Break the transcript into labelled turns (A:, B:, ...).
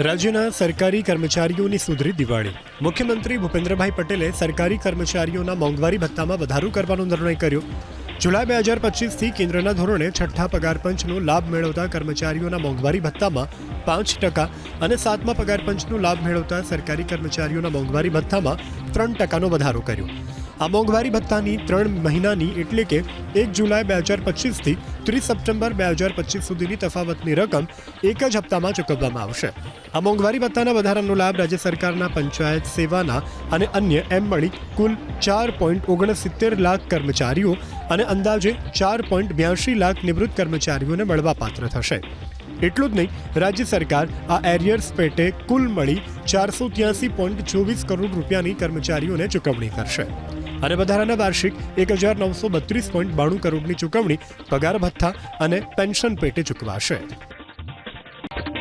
A: રાજ્યના સરકારી કર્મચારીઓની સુધરી દિવાળી. મુખ્યમંત્રી ભૂપેન્દ્રભાઈ પટેલે સરકારી કર્મચારીઓના મોંઘવારી ભથ્થામાં વધારો કરવાનો નિર્ણય કર્યો. જુલાઈ બે હજાર પચીસથી કેન્દ્રના ધોરણે છઠ્ઠા પગાર પંચનો લાભ મેળવતા કર્મચારીઓના મોંઘવારી ભથ્થામાં પાંચ ટકા અને સાતમા પગાર લાભ મેળવતા સરકારી કર્મચારીઓના મોંઘવારી ભથ્થામાં ત્રણ ટકાનો વધારો કર્યો. આ મોંઘવારી ભથ્થાની ત્રણ મહિનાની એટલે કે એક જુલાઈ બે હજાર પચીસથી ત્રીસ સપ્ટેમ્બર બે હજાર પચીસ સુધીની તફાવતની રકમ એક જ હપ્તામાં ચૂકવવામાં આવશે. આ મોંઘવારી ભથ્થાના વધારાનો લાભ રાજ્ય સરકારના પંચાયત સેવાના અને અન્ય એમ મળી કુલ ચાર પોઈન્ટ ઓગણસિત્તેર લાખ કર્મચારીઓ અને અંદાજે ચાર પોઈન્ટ બ્યાસી લાખ નિવૃત્ત કર્મચારીઓને મળવાપાત્ર થશે. એટલું જ નહીં, રાજ્ય સરકાર આ એરિયર્સ પેટે કુલ મળી ચારસો ત્યાસી પોઈન્ટ ચોવીસ કરોડ રૂપિયાની કર્મચારીઓને ચૂકવણી કરશે. અને વધારાના વાર્ષિક એક હજાર નવસો બત્રીસ પોઈન્ટ બાણું કરોડની ચૂકવણી, પગાર ભથ્થા અને પેન્શન પેટે ચૂકવાશે.